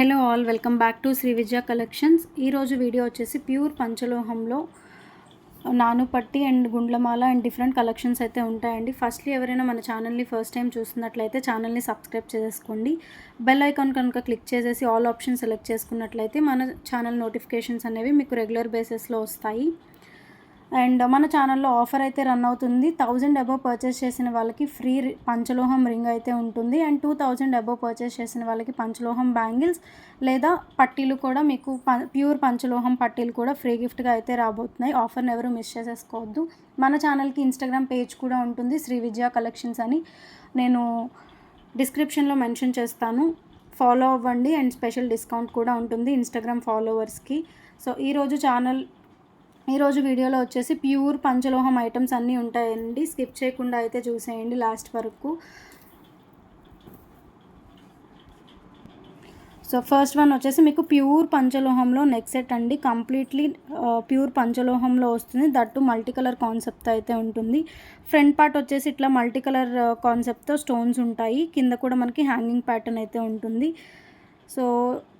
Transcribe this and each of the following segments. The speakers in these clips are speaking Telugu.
Hello all welcome back to Shri Vijaya collections. ఈరోజు వీడియో వచ్చేసి ప్యూర్ పంచలోహంలో నానుపట్టి అండ్ గుండ్లమాల అండ్ డిఫరెంట్ కలెక్షన్స్ అయితే ఉంటాయండి. ఫస్ట్లీ ఎవరైనా మన ఛానల్ని ఫస్ట్ టైం చూస్తున్నట్లయితే ఛానల్ని సబ్స్క్రైబ్ చేసుకోండి. బెల్ ఐకాన్ కనుక క్లిక్ చేసేసి ఆల్ ఆప్షన్ సెలెక్ట్ చేసుకున్నట్లయితే మన ఛానల్ నోటిఫికేషన్స్ అనేవి మీకు రెగ్యులర్ బేసిస్లో వస్తాయి. అండ్ మన ఛానల్లో ఆఫర్ అయితే రన్ అవుతుంది. థౌజండ్ అబవ్ పర్చేస్ చేసిన వాళ్ళకి ఫ్రీ పంచలోహం రింగ్ అయితే ఉంటుంది. And two thousand above purchase చేసిన వాళ్ళకి పంచలోహం బ్యాంగిల్స్ లేదా పట్టీలు కూడా మీకు ప- ప్యూర్ పంచలోహం పట్టీలు కూడా ఫ్రీ గిఫ్ట్గా అయితే రాబోతున్నాయి. ఆఫర్ని ఎవరు మిస్ చేసేసుకోవద్దు. మన ఛానల్కి ఇన్స్టాగ్రామ్ పేజ్ కూడా ఉంటుంది. శ్రీ విజయ కలెక్షన్స్ అని నేను డిస్క్రిప్షన్లో మెన్షన్ చేస్తాను. ఫాలో అవ్వండి అండ్ స్పెషల్ డిస్కౌంట్ కూడా ఉంటుంది ఇన్స్టాగ్రామ్ ఫాలోవర్స్కి. సో ఈరోజు ఛానల్ ఈరోజు వీడియోలో వచ్చేసి ప్యూర్ పంచలోహం ఐటమ్స్ అన్నీ ఉంటాయండి. స్కిప్ చేయకుండా అయితే చూసేయండి లాస్ట్ వరకు. సో ఫస్ట్ వన్ వచ్చేసి మీకు ప్యూర్ పంచలోహంలో నెక్ సెట్ అండి. కంప్లీట్లీ ప్యూర్ పంచలోహంలో వస్తుంది. దట్టు మల్టీ కలర్ కాన్సెప్ట్ అయితే ఉంటుంది. ఫ్రంట్ పార్ట్ వచ్చేసి ఇట్లా మల్టీ కలర్ కాన్సెప్ట్తో స్టోన్స్ ఉంటాయి. కింద కూడా మనకి హ్యాంగింగ్ ప్యాటర్న్ అయితే ఉంటుంది. సో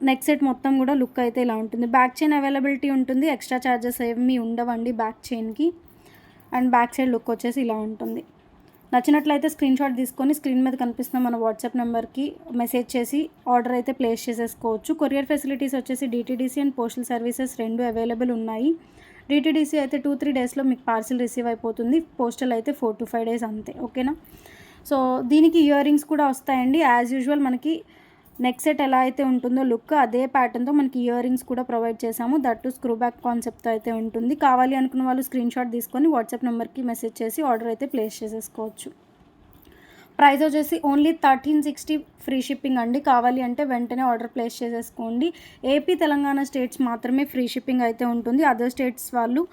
నెక్ సెట్ మొత్తం కూడా లుక్ అయితే ఇలా ఉంటుంది. బ్యాక్ చైన్ అవైలబిలిటీ ఉంటుంది. ఎక్స్ట్రా ఛార్జెస్ ఏమీ ఉండవండి బ్యాక్ చైన్కి. అండ్ బ్యాక్ సైడ్ లుక్ వచ్చేసి ఇలా ఉంటుంది. నచ్చినట్లయితే స్క్రీన్ షాట్ తీసుకొని స్క్రీన్ మీద కనిపిస్తున్న మన వాట్సాప్ నెంబర్కి మెసేజ్ చేసి ఆర్డర్ అయితే ప్లేస్ చేసేసుకోవచ్చు. కొరియర్ ఫెసిలిటీస్ వచ్చేసి డిటీడీసీ అండ్ పోస్టల్ సర్వీసెస్ రెండు అవైలబుల్ ఉన్నాయి. డిటీడీసీ అయితే టూ త్రీ డేస్లో మీకు పార్సిల్ రిసీవ్ అయిపోతుంది. పోస్టల్ అయితే ఫోర్ టు ఫైవ్ డేస్ అంతే. ఓకేనా? సో దీనికి ఇయర్ రింగ్స్ కూడా వస్తాయండి. యాజ్ యూజువల్ మనకి నెక్ సెట్ ఎలా అయితే ఉంటుందో లుక్ అదే ప్యాటర్న్తో మనకి ఇయర్ రింగ్స్ కూడా ప్రొవైడ్ చేసాము దట్టు స్క్రూ బ్యాక్ కాన్సెప్ట్ అయితే ఉంటుంది. కావాలి అనుకున్న వాళ్ళు స్క్రీన్ షాట్ తీసుకొని వాట్సాప్ నెంబర్కి మెసేజ్ చేసి ఆర్డర్ అయితే ప్లేస్ చేసేసుకోవచ్చు. ప్రైస్ వచ్చేసి only thirteen sixty free shipping అండి. కావాలి అంటే వెంటనే ఆర్డర్ ప్లేస్ చేసేసుకోండి. ఏపీ తెలంగాణ స్టేట్స్ మాత్రమే ఫ్రీ షిప్పింగ్ అయితే ఉంటుంది. అదర్ స్టేట్స్ వాళ్ళు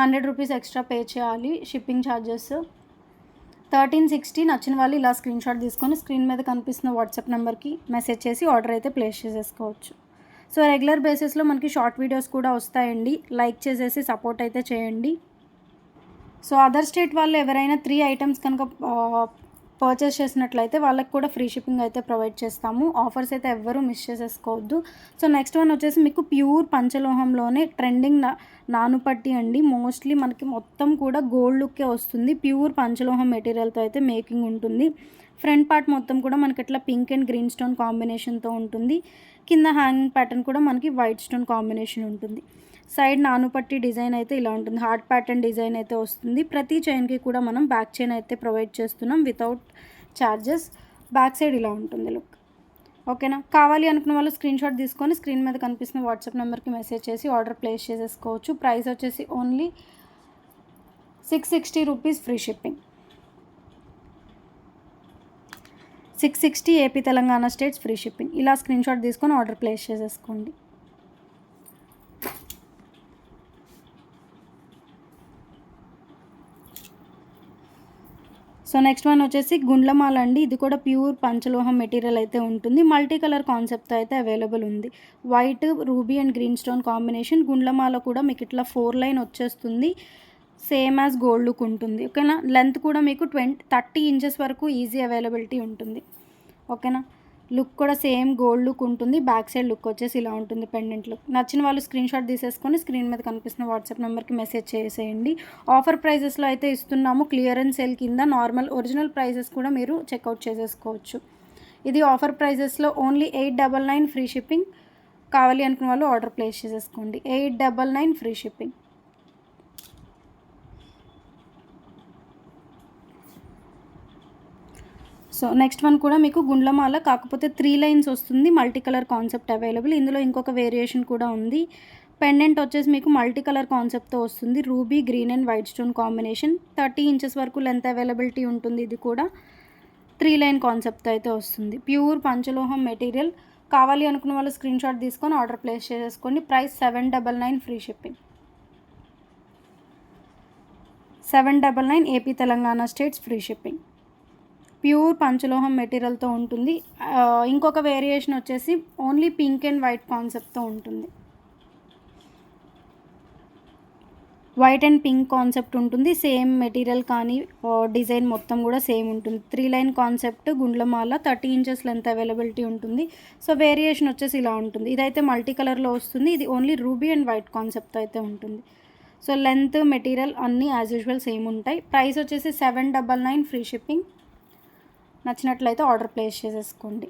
హండ్రెడ్ రూపీస్ ఎక్స్ట్రా పే చేయాలి షిప్పింగ్ ఛార్జెస్. థర్టీన్ సిక్స్టీ నచ్చిన వాళ్ళు ఇలా స్క్రీన్ షాట్ తీసుకొని స్క్రీన్ మీద కనిపిస్తున్న వాట్సాప్ నెంబర్కి మెసేజ్ చేసి ఆర్డర్ అయితే ప్లేస్ చేసేసుకోవచ్చు. సో రెగ్యులర్ బేసిస్లో మనకి షార్ట్ వీడియోస్ కూడా వస్తాయండి. లైక్ చేసేసి సపోర్ట్ అయితే చేయండి. సో అదర్ స్టేట్ వాళ్ళు ఎవరైనా త్రీ ఐటమ్స్ కనుక పర్చేస్ చేసినట్లయితే వాళ్ళకి కూడా ఫ్రీ షిప్పింగ్ అయితే ప్రొవైడ్ చేస్తాము. ఆఫర్స్ అయితే ఎవ్వరూ మిస్ చేసేసుకోవద్దు. సో నెక్స్ట్ వన్ వచ్చేసి మీకు ప్యూర్ పంచలోహంలోనే ట్రెండింగ్ నా నానుపట్టి అండి. మోస్ట్లీ మనకి మొత్తం కూడా గోల్డ్ లుక్కే వస్తుంది. ప్యూర్ పంచలోహం మెటీరియల్తో అయితే మేకింగ్ ఉంటుంది. ఫ్రంట్ పార్ట్ మొత్తం కూడా మనకి ఇట్లా పింక్ అండ్ గ్రీన్ స్టోన్ కాంబినేషన్తో ఉంటుంది. కింద హ్యాంగింగ్ ప్యాటర్న్ కూడా మనకి వైట్ స్టోన్ కాంబినేషన్ ఉంటుంది. సైడ్ నానుపట్టి డిజైన్ అయితే ఇలా ఉంటుంది. హార్ట్ ప్యాటర్న్ డిజైన్ అయితే వస్తుంది. ప్రతి చైన్కి కూడా మనం బ్యాక్ చైన్ అయితే ప్రొవైడ్ చేస్తున్నాం వితౌట్ ఛార్జెస్ బ్యాక్ సైడ్ ఇలా ఉంటుంది లుక్. ఓకేనా? కావాలి అనుకున్న వాళ్ళు స్క్రీన్ షాట్ తీసుకొని స్క్రీన్ మీద కనిపిస్తున్న వాట్సాప్ నెంబర్కి మెసేజ్ చేసి ఆర్డర్ ప్లేస్ చేసేసుకోవచ్చు. ప్రైస్ వచ్చేసి only six sixty rupees free shipping. Six sixty AP Telangana states free shipping. ఇలా స్క్రీన్ షాట్ తీసుకొని ఆర్డర్ ప్లేస్ చేసేసుకోండి. సో నెక్స్ట్ వన్ వచ్చేసి గుండ్లమాల అండి. ఇది కూడా ప్యూర్ పంచలోహం మెటీరియల్ అయితే ఉంటుంది. మల్టీ కలర్ కాన్సెప్ట్ అయితే అవైలబుల్ ఉంది. White ruby and green stone combination గుండ్లమాల కూడా మీకు ఇట్లా ఫోర్ లైన్ వచ్చేస్తుంది. సేమ్ యాజ్ గోల్డ్ లుక్ ఉంటుంది. ఓకేనా లెంత్ కూడా మీకు ట్వంటీ థర్టీ ఇంచెస్ వరకు ఈజీ అవైలబిలిటీ ఉంటుంది. ఓకేనా లుక్ కూడా సేమ్ గోల్డ్ లుక్ ఉంటుంది. బ్యాక్ సైడ్ లుక్ వచ్చేసి ఇలా ఉంటుంది పెండెంట్ లుక్ నచ్చిన వాళ్ళు స్క్రీన్ షాట్ తీసేసుకొని స్క్రీన్ మీద కనిపిస్తున్న వాట్సాప్ నెంబర్కి మెసేజ్ చేసేయండి. ఆఫర్ ప్రైజెస్లో అయితే ఇస్తున్నాము. క్లియరెన్స్ సేల్ కింద నార్మల్ ఒరిజినల్ ప్రైజెస్ కూడా మీరు చెక్అవుట్ చేసేసుకోవచ్చు. ఇది ఆఫర్ ప్రైజెస్లో only eight double nine free shipping కావాలి అనుకున్న వాళ్ళు ఆర్డర్ ప్లేస్ చేసేసుకోండి. Eight double nine free shipping so next one కూడా మీకు గుండ్లమాల కాకపోతే త్రీ లైన్స్ వస్తుంది మల్టీ కలర్ కాన్సెప్ట్ అవైలబుల్. ఇందులో ఇంకొక వేరియేషన్ కూడా ఉంది. పెండెంట్ వచ్చేసి మీకు మల్టీ కలర్ కాన్సెప్ట్తో వస్తుంది. Ruby green and white stone combination thirty inches వరకు లెంత్ అవైలబిలిటీ ఉంటుంది ఇది కూడా. త్రీ లైన్ కాన్సెప్ట్ అయితే వస్తుంది. ప్యూర్ పంచలోహం మెటీరియల్ కావాలి అనుకున్న వాళ్ళు స్క్రీన్ షాట్ తీసుకొని ఆర్డర్ ప్లేస్ చేసేసుకోండి price seven double nine free shipping seven double nine AP Telangana states free shipping pure పంచలోహం మెటీరియల్తో ఉంటుంది. ఇంకొక వేరియేషన్ వచ్చేసి ఓన్లీ పింక్ అండ్ వైట్ కాన్సెప్ట్తో ఉంటుంది. వైట్ అండ్ పింక్ కాన్సెప్ట్ ఉంటుంది. సేమ్ మెటీరియల్ కానీ డిజైన్ మొత్తం కూడా సేమ్ ఉంటుంది. త్రీ లైన్ కాన్సెప్ట్ గుండ్లమాల థర్టీ ఇంచెస్ లెంత్ అవైలబిలిటీ ఉంటుంది. సో వేరియేషన్ వచ్చేసి ఇలా ఉంటుంది. ఇదైతే మల్టీ కలర్లో వస్తుంది. ఇది only ruby and white concept అయితే ఉంటుంది. సో లెంత్ మెటీరియల్ అన్నీ యాజ్ యూజువల్ సేమ్ ఉంటాయి. ప్రైస్ వచ్చేసి seven double nine free shipping. నచ్చినట్లయితే ఆర్డర్ ప్లేస్ చేసేసుకోండి.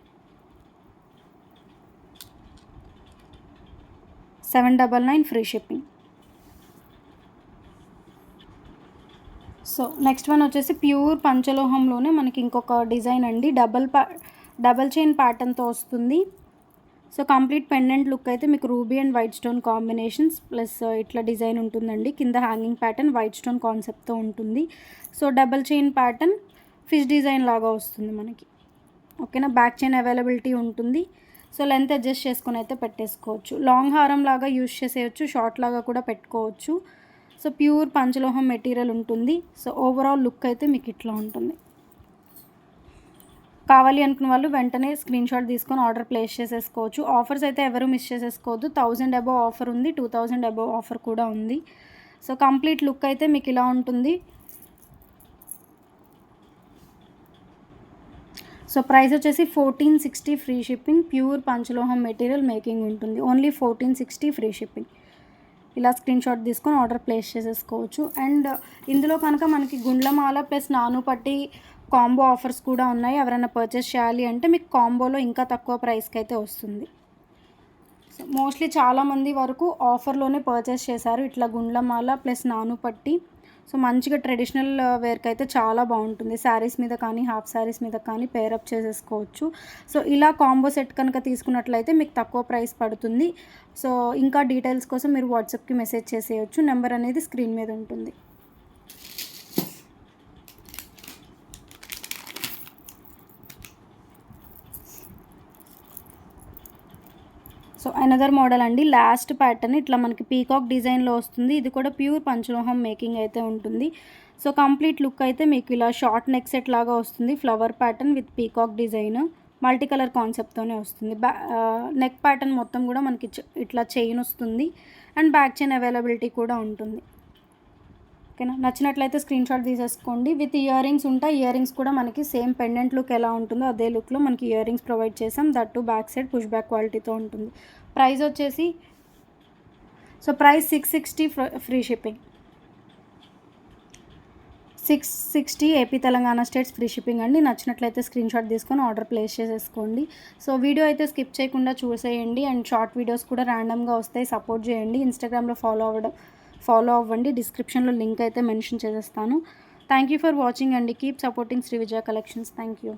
Seven double nine free shipping. So next one వచ్చేసి ప్యూర్ పంచలోహంలోనే మనకి ఇంకొక డిజైన్ అండి. డబల్ పా డబల్ చైన్ ప్యాటర్న్తో వస్తుంది. సో కంప్లీట్ పెండెంట్ లుక్ అయితే మీకు ruby and white stone combinations plus ఇట్లా డిజైన్ ఉంటుందండి. కింద హ్యాంగింగ్ ప్యాటర్న్ వైట్ స్టోన్ కాన్సెప్ట్తో ఉంటుంది. So double chain pattern fish design లాగా వస్తుంది మనకి. ఓకేనా? బ్యాక్ చైన్ అవైలబిలిటీ ఉంటుంది. సో లెంత్ అడ్జస్ట్ చేసుకొని అయితే పెట్టేసుకోవచ్చు. లాంగ్ హారం లాగా యూస్ చేసేయచ్చు షార్ట్ లాగా కూడా పెట్టుకోవచ్చు. సో ప్యూర్ పంచలోహం మెటీరియల్ ఉంటుంది. సో ఓవరాల్ లుక్ అయితే మీకు ఇట్లా ఉంటుంది. కావాలి అనుకున్న వాళ్ళు వెంటనే స్క్రీన్ షాట్ తీసుకొని ఆర్డర్ ప్లేస్ చేసేసుకోవచ్చు. ఆఫర్స్ అయితే ఎవరు మిస్ చేసేసుకోవద్దు. థౌజండ్ అబోవ్ ఆఫర్ ఉంది. టూ థౌజండ్ అబోవ్ ఆఫర్ కూడా ఉంది. సో కంప్లీట్ లుక్ అయితే మీకు ఇలా ఉంటుంది. సో ప్రైస్ వచ్చేసి fourteen sixty free shipping pure పంచలోహం material making ఉంటుంది. Only fourteen sixty free shipping. ఇలా స్క్రీన్ షాట్ తీసుకొని ఆర్డర్ ప్లేస్ చేసేసుకోవచ్చు. అండ్ ఇందులో కనుక మనకి గుండ్లమాల ప్లస్ నాను పట్టి కాంబో ఆఫర్స్ కూడా ఉన్నాయి. ఎవరైనా పర్చేస్ చేయాలి అంటే మీకు కాంబోలో ఇంకా తక్కువ ప్రైస్కి అయితే వస్తుంది. సో మోస్ట్లీ చాలామంది వరకు ఆఫర్లోనే పర్చేస్ చేశారు. ఇట్లా గుండ్లమాల ప్లస్ నాను పట్టి సో మంచిగా ట్రెడిషనల్ వేర్కి అయితే చాలా బాగుంటుంది. శారీస్ మీద కానీ హాఫ్ శారీస్ మీద కానీ పేరప్ చేసేసుకోవచ్చు. సో ఇలా కాంబో సెట్ కనుక తీసుకున్నట్లయితే మీకు తక్కువ ప్రైస్ పడుతుంది. సో ఇంకా డీటెయిల్స్ కోసం మీరు వాట్సాప్కి మెసేజ్ చేసేయచ్చు. నెంబర్ అనేది స్క్రీన్ మీద ఉంటుంది. సో అనదర్ మోడల్ అండి. లాస్ట్ ప్యాటర్న్ ఇట్లా మనకి పీకాక్ డిజైన్లో వస్తుంది. ఇది కూడా ప్యూర్ పంచలోహం మేకింగ్ అయితే ఉంటుంది. సో కంప్లీట్ లుక్ అయితే మీకు ఇలా షార్ట్ నెక్ సెట్ లాగా వస్తుంది. Flower pattern with peacock design multi colour కాన్సెప్ట్తోనే వస్తుంది. బ్యా నెక్ ప్యాటర్న్ మొత్తం కూడా మనకి ఇట్లా చైన్ వస్తుంది. అండ్ బ్యాక్ చైన్ అవైలబిలిటీ కూడా ఉంటుంది. ఓకేనా? నచ్చినట్లయితే స్క్రీన్ షాట్ తీసేసుకోండి. విత్ ఇయర్ రింగ్స్ ఉంటాయి. ఇయర్ రింగ్స్ కూడా మనకి సేమ్ పెండెంట్ లుక్ ఎలా ఉంటుందో అదే లుక్లో మనకి ఇయర్ రింగ్స్ ప్రొవైడ్ చేసాం that to back side push back క్వాలిటీతో ఉంటుంది. ప్రైస్ వచ్చేసి so price six sixty free shipping. Six sixty AP Telangana states free shipping అండి. నచ్చినట్లయితే స్క్రీన్ షాట్ తీసుకొని ఆర్డర్ ప్లేస్ చేసేసుకోండి. సో వీడియో అయితే స్కిప్ చేయకుండా చూసేయండి. అండ్ షార్ట్ వీడియోస్ కూడా ర్యాండమ్గా వస్తాయి. సపోర్ట్ చేయండి. ఇన్స్టాగ్రామ్లో ఫాలో అవ్వడం ఫాలో అవ్వండి. డిస్క్రిప్షన్లో లింక్ అయితే మెన్షన్ చేసేస్తాను. థ్యాంక్ యూ ఫర్ వాచింగ్ అండి. Keep supporting Shri Vijaya collections. Thank you.